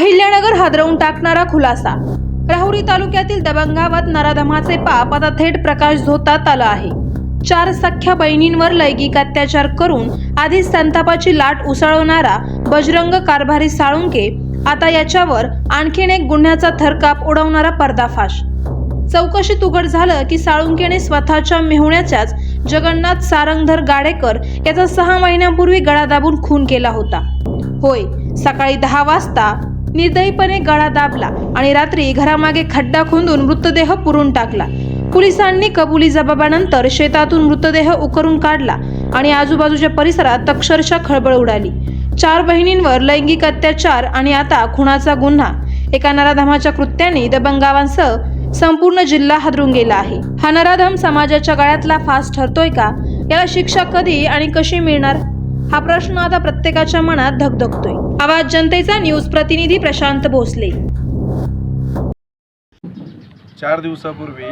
अहिल्यानगर हादरवून टाकणारा खुलासा. राहुरी तालुक्यातील दबंगावत नराधमाचे पाप. आता थेट प्रकाश झोतात आलं आहे. चार सख्ख्या बहिणींवर लैंगिक अत्याचार करून आधीच संतापाची लाट उसळवणारा बजरंग कारभारी साळुंके आता याच्यावर आणखीन एक गुन्ह्याचा थरकाप उडवणारा पर्दाफाश. चौकशीत उघड झालं की साळुंकेने स्वतःच्या मेहुण्याच्याच जगन्नाथ सारंगधर गाडेकर याचा सहा महिन्यांपूर्वी गळा दाबून खून केला होता. होय सकाळी दहा वाजता निर्दयीपणे गळा दाबला आणि रात्री घरामागे खड्डा खोदून मृतदेह पुरून टाकला. पोलिसांनी कबुली जबाबानंतर शेतातून मृतदेह उकरून काढला आणि आजूबाजूच्या परिसरात अक्षरशः खळबळ उडाली. चार बहिणींवर लैंगिक अत्याचार आणि आता खुनाचा गुन्हा. एका नराधमाच्या कृत्याने दबंगावांसह संपूर्ण जिल्हा हादरून गेला आहे. हा नराधम समाजाच्या गळ्यातला फास ठरतोय का? याला शिक्षा कधी आणि कशी मिळणार? हा प्रश्न आता प्रत्येकाच्या मनात धगधगतोय. आवाज जनतेचा न्यूज प्रतिनिधी प्रशांत भोसले. चार दिवसापूर्वी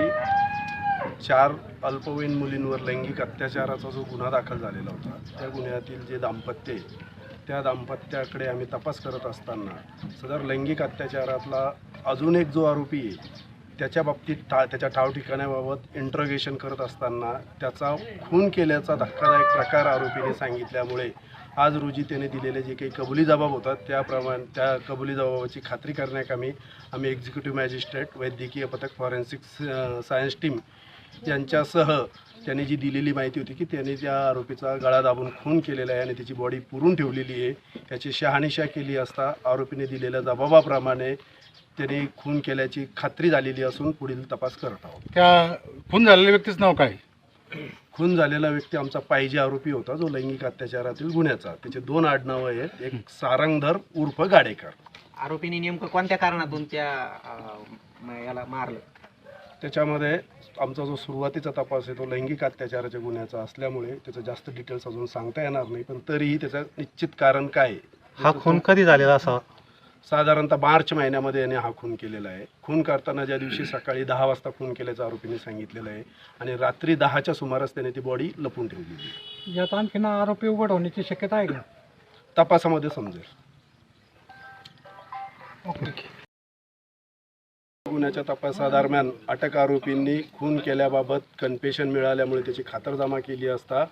चार अल्पवयीन मुलींवर लैंगिक अत्याचाराचा जो गुन्हा दाखल झालेला होता त्या गुन्ह्यातील जे दाम्पत्य आहे, त्या दाम्पत्याकडे आम्ही तपास करत असताना सदर लैंगिक अत्याचारातला अजून एक जो आरोपी आहे त्याच्या बाबतीत टा त्याच्या ठाव ठिकाण्याबाबत इंट्रोगेशन करत असताना त्याचा खून केल्याचा धक्कादायक प्रकार आरोपीने सांगितल्यामुळे आज रोजी त्याने दिलेले जे काही कबुली जबाब होतात त्याप्रमाणे त्या कबुली जबाबाची खात्री करण्याकामी आम्ही एक्झिक्युटिव्ह मॅजिस्ट्रेट वैद्यकीय पथक फॉरेन्सिक सायन्स टीम यांच्यासह त्यांनी जी दिलेली माहिती होती की त्याने त्या आरोपीचा गळा दाबून खून केलेला आहे आणि त्याची बॉडी पुरून ठेवलेली आहे. याची शहानिशा केली असता आरोपीने दिलेल्या जबाबाप्रमाणे त्याने खून केल्याची खात्री झालेली असून पुढील तपास करत आहोत. त्या खून झालेल्या व्यक्तीचं नाव काय? खून झालेला व्यक्ती आमचा पाहिजे आरोपी होता जो लैंगिक अत्याचारातील गुन्ह्याचा. त्याचे दोन आडनावं आहेत. एक सारंगधर उर्फ गाडेकर. आरोपीने नेमकं कोणत्या कारणातून त्या अं, याला मारलं? त्याच्यामध्ये आमचा जो सुरुवातीचा तपास आहे तो लैंगिक अत्याचाराच्या गुन्ह्याचा असल्यामुळे त्याचं जास्त डिटेल्स अजून सांगता येणार नाही पण तरीही त्याचं निश्चित कारण काय आहे? हा खून कधी झालेला असा साधारणतः मार्च महिन्यामध्ये याने हा खून केलेला आहे. खून करताना ज्या दिवशी सकाळी दहा वाजता खून केल्याचं आरोपीने सांगितलेलं आहे आणि रात्री दहाच्या सुमारास त्याने ती बॉडी लपून ठेवलेली आहे यात आणखीन आरोपी उघड होण्याची शक्यता आहे का? तपासामध्ये समजेल. गुन्ह्याच्या तपासादरम्यान अटक आरोपींनी खून केल्याबाबत कन्फेशन मिळाल्यामुळे त्याची खातरजमा केली असता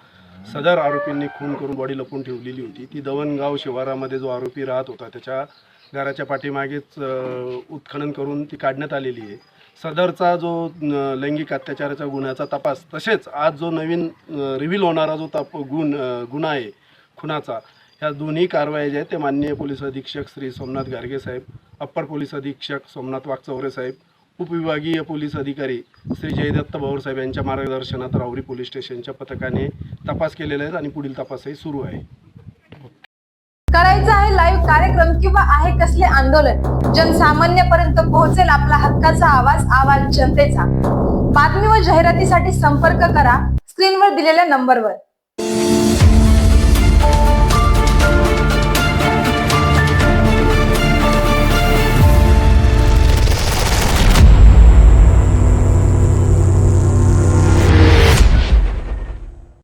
सदर आरोपींनी खून करून बॉडी लपून ठेवलेली होती. ती दवणगाव शिवारामध्ये जो आरोपी राहत होता त्याच्या घराच्या पाठीमागेच उत्खनन करून ती काढण्यात आलेली आहे. सदरचा जो लैंगिक अत्याचाराचा गुन्ह्याचा तपास तसेच आज जो नवीन रिव्हील होणारा जो तप गुण गुन्हा आहे खुनाचा ह्या दोन्ही कारवाया ज्या आहेत ते माननीय पोलीस अधीक्षक श्री सोमनाथ गारगे साहेब अप्पर पोलीस अधीक्षक सोमनाथ वाघचौरे साहेब उपविभागीय पोलीस अधिकारी श्री जयदत्त भाऊरसाहेब यांच्या मार्गदर्शनात रावरी पोलीस स्टेशनच्या पथकाने तपास केलेला आहे आणि पुढील तपासही सुरू आहे. करायचं आहे लाईव्ह कार्यक्रम किंवा आहे कसले आंदोलन जनसामान्यपर्यंत पोहोचेल आपला हक्काचा आवाज आवाज जनतेचा. बातमी व जाहिरातीसाठी संपर्क करा स्क्रीनवर दिलेल्या नंबरवर